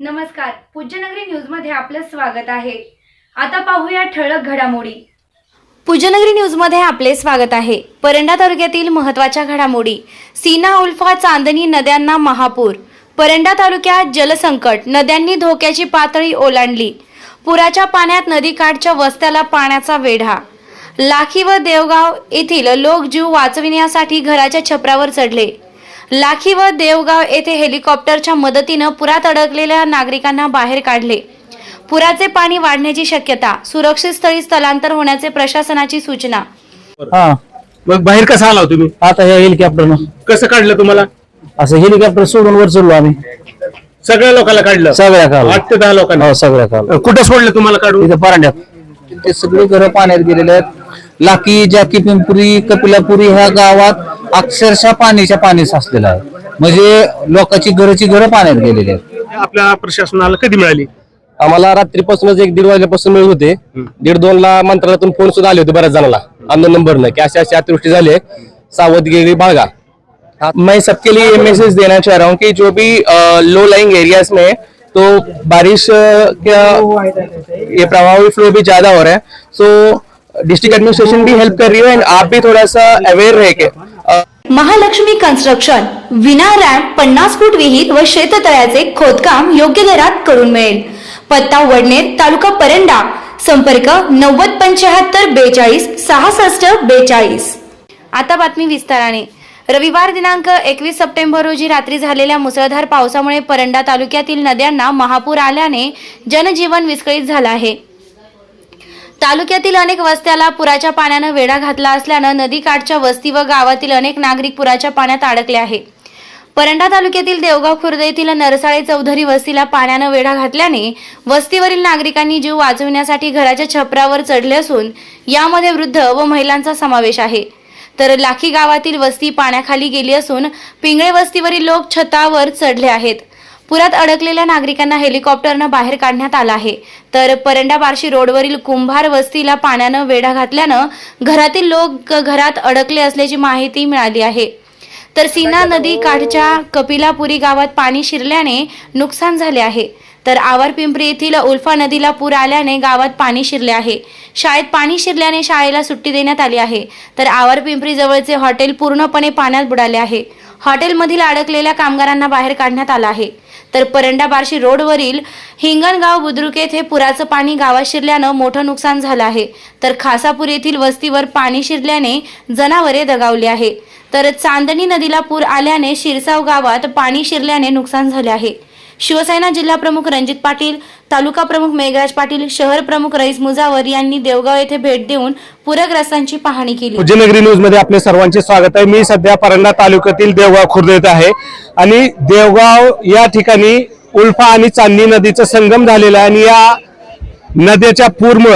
नमस्कार. पूज्यनगरी न्यूजमध्ये आपलं स्वागत आहे. आता पाहूया ठळक घडामोडी. पूज्यनगरी न्यूजमध्ये आपले स्वागत आहे. परंडा तालुक्यातील महत्त्वाच्या घडामोडी. सीना उल्फा चांदणी नद्यांना महापूर. परंडा तालुक्यात जलसंकट नद्यांनी धोक्याची पातळी ओलांडली. पुराच्या पाण्यात नदीकाठच्या वस्त्याला पाण्याचा वेढा. लाखी व देवगाव येथील लोक जीव वाचविण्यासाठी घराच्या छपरावर चढले. लाखी व देवगाव येथे हेलिकॉप्टरच्या मदतीनं पुरात अडकलेल्या नागरिकांना बाहेर काढले. पुराचे पाणी वाढण्याची शक्यता सुरक्षित स्थळी स्थलांतर होण्याचे प्रशासनाची सूचना. हा. मग बाहेर कसा आला हो तुम्ही? आता ह्या हेलिकॉप्टरनं. कसं काढलं तुम्हाला? असं हेलिकॉप्टर सोडून वर चढलो आम्ही. सगळ्या लोकांना काढलं? सगळ्या काल आठ ते दहा लोकांना? हो सगळ्या काल कुठं सोडलं तुम्हाला काढून? इथे परांड्यात. ते सगळे घरं पाण्यात गेलेले आहेत. लाकी जाकी पिंपरी कपिलापुरी ह्या गावात अक्षरशः पाण्याच्या पाणी साचलेलं आहे. म्हणजे लोकांची घराची घरं पाण्यात गेलेली आहेत. आपल्या प्रशासनाला कधी मिळाली? आम्हाला रात्रीपासूनच एक दीड वाजल्यापासून मिळत होते. दीड दोन ला मंत्रालयातून फोन सुद्धा आले होते बऱ्याच जणांना. अन्न नंबरनं की अशी अशी अतिवृष्टी झाली आहे, सावधगिरी बाळगा. मैं सबके लिए ये मैसेज देना चाह रहा हूँ कि जो भी लो लाइंग एरियाज में है, तो बारिश अ, का ये प्रभावी फ्लो भी ज्यादा हो रहा है. सो डिस्ट्रिक्ट एडमिनिस्ट्रेशन भी हेल्प कर रही है एंड आप भी थोड़ा सा अवेयर रह के। महालक्ष्मी कन्स्ट्रक्शन विना रॅम्प पन्नास फूट विहीर व शेततळ्याचे खोदकाम योग्य दरात करून मिळेल. पत्ता वडनेर तालुका परंडा संपर्क नव्वद पंच्याहत्तर बेचाळीस सहासष्ट बेचाळीस. आता बातमी विस्ताराने. रविवार दिनांक एकवीस सप्टेंबर रोजी रात्री झालेल्या मुसळधार पावसामुळे परंडा तालुक्यातील नद्यांना महापूर आल्याने जनजीवन विस्कळीत झालं आहे. तालुक्यातील अनेक वस्त्याला पुराच्या पाण्यानं वेढा घातला असल्यानं नदीकाठच्या वस्ती व गावातील अनेक नागरिक पुराच्या पाण्यात अडकले आहे. परंडा तालुक्यातील देवगाव खुर्द येथील नरसाळे चौधरी वस्तीला पाण्यानं वेढा घातल्याने वस्तीवरील नागरिकांनी जीव वाचविण्यासाठी घराच्या छपरावर चढले असून यामध्ये वृद्ध व महिलांचा समावेश आहे. तर लाखी गावातील वस्ती पाण्याखाली गेली असून पिंगळे वस्तीवरील लोक छतावर चढले आहेत. पुरात अडकलेल्या नागरिकांना हेलिकॉप्टरनं बाहेर काढण्यात आलं आहे. तर परंडा बार्शी रोडवरील कुंभार वस्तीला पाण्यानं वेढा घातल्यानं घरातील लोक घरात अडकले असल्याची माहिती मिळाली आहे. तर सीना नदी काठच्या कपिलापुरी गावात पाणी शिरल्याने नुकसान झाले आहे. तर आवार पिंपरी येथील उल्फा नदीला पूर आल्याने गावात पाणी शिरले आहे. शाळेत पाणी शिरल्याने शाळेला सुट्टी देण्यात आली आहे. तर आवार पिंपरी जवळचे हॉटेल पूर्णपणे पाण्यात बुडाले आहे. हॉटेलमधील अडकलेल्या कामगारांना बाहेर काढण्यात आलं आहे. तर परंडा बार्शी रोडवरील हिंगणगाव बुद्रुक येथे पुराचं पाणी गावात शिरल्यानं मोठं नुकसान झालं आहे. तर खासापूर येथील वस्तीवर पाणी शिरल्याने जनावरे दगावली आहे. तर चांदणी नदीला पूर आल्याने शिरसाव गावात पाणी शिरल्याने नुकसान झाले आहे. शिवसेना जिल्हा प्रमुख रणजित पाटील तालुका प्रमुख मेघराज पाटील शहर प्रमुख रईस मुजावर यांनी देवगाव येथे भेट देऊन पूरग्रस्तांची पाहणी केली. पूज्यनगरी न्यूजमध्ये आपले सर्वांचे स्वागत आहे. मी सध्या परंडा तालुक्यातील देवगाव खुर्द येत आहे. आणि देवगाव या ठिकाणी उल्फा आणि चांदणी नदीचा संगम झालेला आहे. आणि या नद्याच्या पूर्व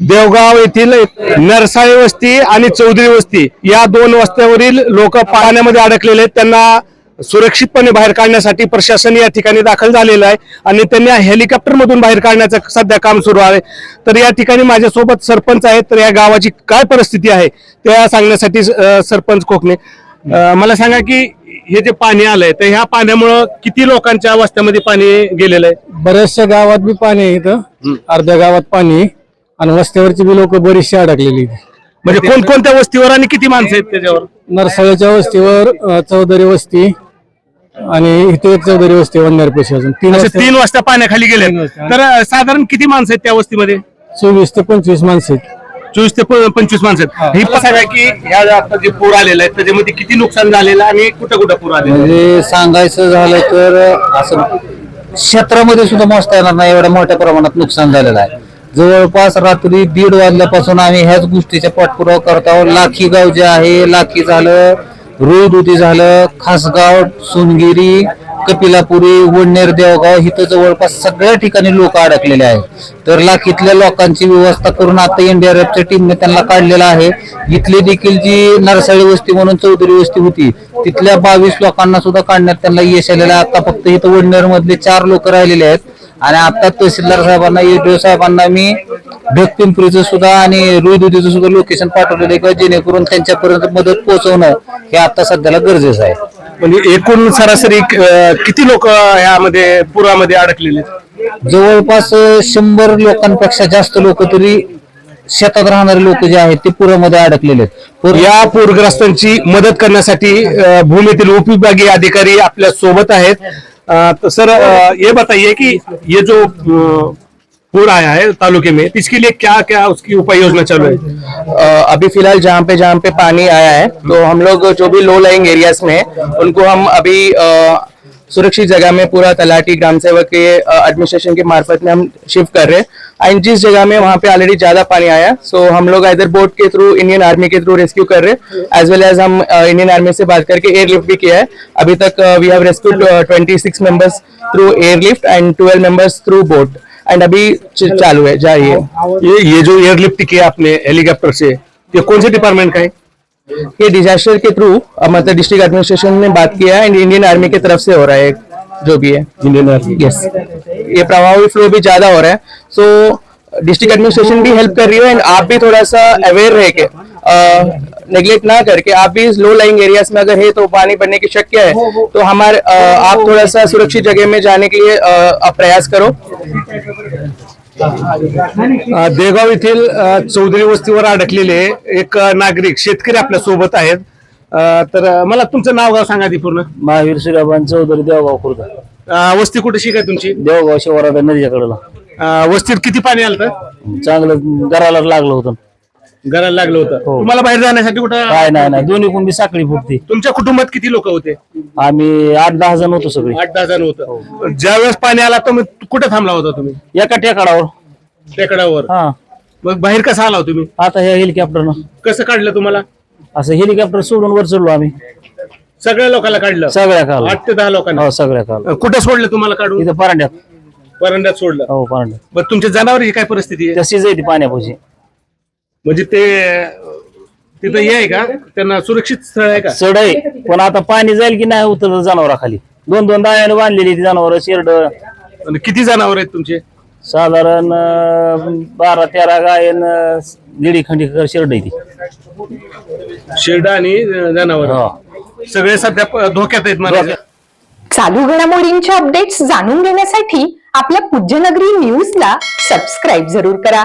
देवगाव येथील नरसाळे वस्ती आणि चौधरी वस्ती या दोन वस्त्यावरील लोक पाण्यामध्ये अडकलेले आहेत. त्यांना सुरक्षितपणे बाहेर काढण्यासाठी प्रशासन या ठिकाणी दाखल झालेलं आहे आणि त्यांनी हेलिकॉप्टर मधून बाहेर काढण्याचं सध्या काम सुरू आहे. तर या ठिकाणी माझ्यासोबत सरपंच आहेत. तर या गावाची काय परिस्थिती आहे त्या सांगण्यासाठी सरपंच कोकणे. मला सांगा की हे जे पाणी आलंय तर ह्या पाण्यामुळं किती लोकांच्या वस्त्यामध्ये पाणी गेलेलं आहे? बऱ्याचशा गावात बी पाणी आहे इथं. अर्ध्या गावात पाणी आहे. आणि वस्त्यावरची बी लोक बरीचशी अडकलेली आहेत. म्हणजे कोणकोणत्या वस्तीवर आणि किती माणसं आहेत त्याच्यावर? नरसाळ्याच्या वस्तीवर चौधरी वस्ती आणि इथे एक चौधरी वस्ती वन्यार पेशी अजून. तीन असे तीन वस्त्या पाण्याखाली गेले तीन. तर अं, साधारण किती माणसं आहेत त्या वस्तीमध्ये? चोवीस ते पंचवीस माणसं आहेत. चोवीस ते प- पंचवीस माणसं आहेत. ही. पण सांगा की ह्या ज्या आता जे पूर आलेला आहे त्याच्यामध्ये किती नुकसान झालेलं आहे आणि कुठं कुठं पूर आलेला आहे? म्हणजे सांगायचं झालं तर असं क्षेत्रामध्ये सुद्धा मोजता येणार नाही एवढ्या मोठ्या प्रमाणात नुकसान झालेलं आहे. जवळपास रात्री दीड वाजल्यापासून आम्ही ह्याच गोष्टीचा पाठपुरावा करत आहोत. लाखी गाव जे आहे लाखी झालं रुईदुधी झालं खासगाव सोनगिरी कपिलापुरी वडनेर देवगाव इथं जवळपास सगळ्या ठिकाणी लोक अडकलेले आहेत. तर लाखीतल्या लोकांची व्यवस्था करून आता एनडीआरएफच्या टीमने त्यांना काढलेलं आहे. इथली देखील जी नरसाळी वस्ती म्हणून चौधरी वस्ती होती तिथल्या बावीस लोकांना सुद्धा काढण्यात त्यांना यश आलेलं आहे. आता फक्त इथं वडनेर मधले चार लोक राहिलेले आहेत. आणि आता तहसीलदार साहेबांना एडीओ साहेबांना मी ढगपिंपरीचं सुद्धा आणि रुईदुधीचं सुद्धा लोकेशन पाठवलेलं आहे का जेणेकरून त्यांच्यापर्यंत मदत पोहोचवणं हे आता सध्याला गरजेचं आहे. म्हणजे एकूण सरासरी अं, किती लोक यामध्ये पुरामध्ये अडकलेले आहेत? जवळपास अं, शंभर लोकांपेक्षा जास्त लोक तरी शेतात राहणारे लोक जे आहेत ते पुरामध्ये अडकलेले आहेत. पूर- या पूरग्रस्तांची मदत करण्यासाठी अ, भूमीतील उपविभागीय अधिकारी आपल्यासोबत आहेत. अ, तो सर अ, ये बताइए कि ये जो अ, पूर आया है तालुके में इसके लिए क्या क्या उसकी उपाय योजना चालू है? अभी फ़िलहाल जहाँ पे जहाँ पे पानी आया है तो हम लोग जो भी लो लाइंग एरियाज़ में उनको हम अभी सुरक्षित जगह में पूरा तलाटी, ग्राम सेवक के एडमिनिस्ट्रेशन के मार्फत में हम शिफ्ट कर रहे हैं। एंड जिस जगह में वहाँ पे ऑलरेडी ज़्यादा पानी आया सो हम लोग इधर बोट के थ्रू इंडियन आर्मी के थ्रू रेस्क्यू कर रहे हैं एज वेल एज हम इंडियन आर्मी से बात करके एयरलिफ्ट भी किया है। अभी तक we have rescued twenty six members through airlift and twelve members through boat and अभी चालू। है जारी है। ये ये जो एयरलिफ्ट किया आपने हेलीकॉप्टर से ये कौन से डिपार्टमेंट का है? ये डिजास्टर के थ्रू मतलब डिस्ट्रिक्ट एडमिनिस्ट्रेशन ने बात किया है एंड इंडियन आर्मी की तरफ़ से हो रहा है जो भी है। इंडियन आर्मी यस ये प्रभावी फ्लो भी ज़्यादा हो रहा है। सो डिस्ट्रिक्ट एडमिनिस्ट्रेशन भी हेल्प कर रही है एंड आप भी थोड़ा सा अवेयर रह के नेग्लेक्ट ना करके आप भी लो लाइंग एरियाज में अगर है तो पानी बढ़ने की शक्य है? तो हमारे आप थोड़ा सा सुरक्षित जगह में जाने के लिए आप प्रयास करो। देगाव येथील चौधरी वस्तीवर अडकलेले एक नागरिक शेतकरी आपल्यासोबत आहेत. तर मला तुमचं नाव गाव सांगा पूर्ण. महावीर सूर्यबान चौधरी देवगाव खुर्द. वस्ती कुठे शिकाय तुमची? देवगाव शिवाराधा नदीच्या कडेला. वस्तीत किती पाणी आलं होतं? चांगलं घराला लागलं होतं. घराला लागलं होतं. तुम्हाला बाहेर जाण्यासाठी कुठं काय नाही नाही. दोन्ही मी साखळी फुटती तुमच्या कुटुंबात किती लोक होते? आम्ही आठ दहा जण होतो सगळे. आठ दहा जण होतं. ज्या वेळेस पाणी आला तुम्ही कुठे थांबला होता तुम्ही? एका टेकाडावर. टेकडावर. हा. मग बाहेर कसा आला हो तुम्ही? आता ह्या हेलिकॉप्टरनं कसं काढलं तुम्हाला? असं हेलिकॉप्टर सोडून वर चढलो आम्ही. सगळ्या लोकांना काढलं? सगळ्या काल आठ ते दहा लोकांना? हो सगळ्या काल कुठे सोडलं तुम्हाला काढून? इथं परांड्यात. परंड्यात सोडलं. हो परांड्यात. मग तुमच्या जनावरची काय परिस्थिती आहे? तशीच आहे ती पाण्यापाशी. म्हणजे ते तिथं हे आहे का? त्यांना सुरक्षित स्थळ आहे का? चढ आहे. पण आता पाणी जाईल की नाही उतरलं जनावराखाली. दोन दोन दायाने बांधलेली ती जनावर शेरड. आणि किती जनावर आहेत तुमचे? साधारण अं, बारा तेरा गायन दीड खंडी शेरड आहे ती. शेरडा आणि जनावर. हो. सगळे सध्या प- धोक्यात आहेत मला चालू घडामोडींचे अपडेट्स जाणून घेण्यासाठी आपल्या पूज्यनगरी न्यूजला सबस्क्राईब जरूर करा.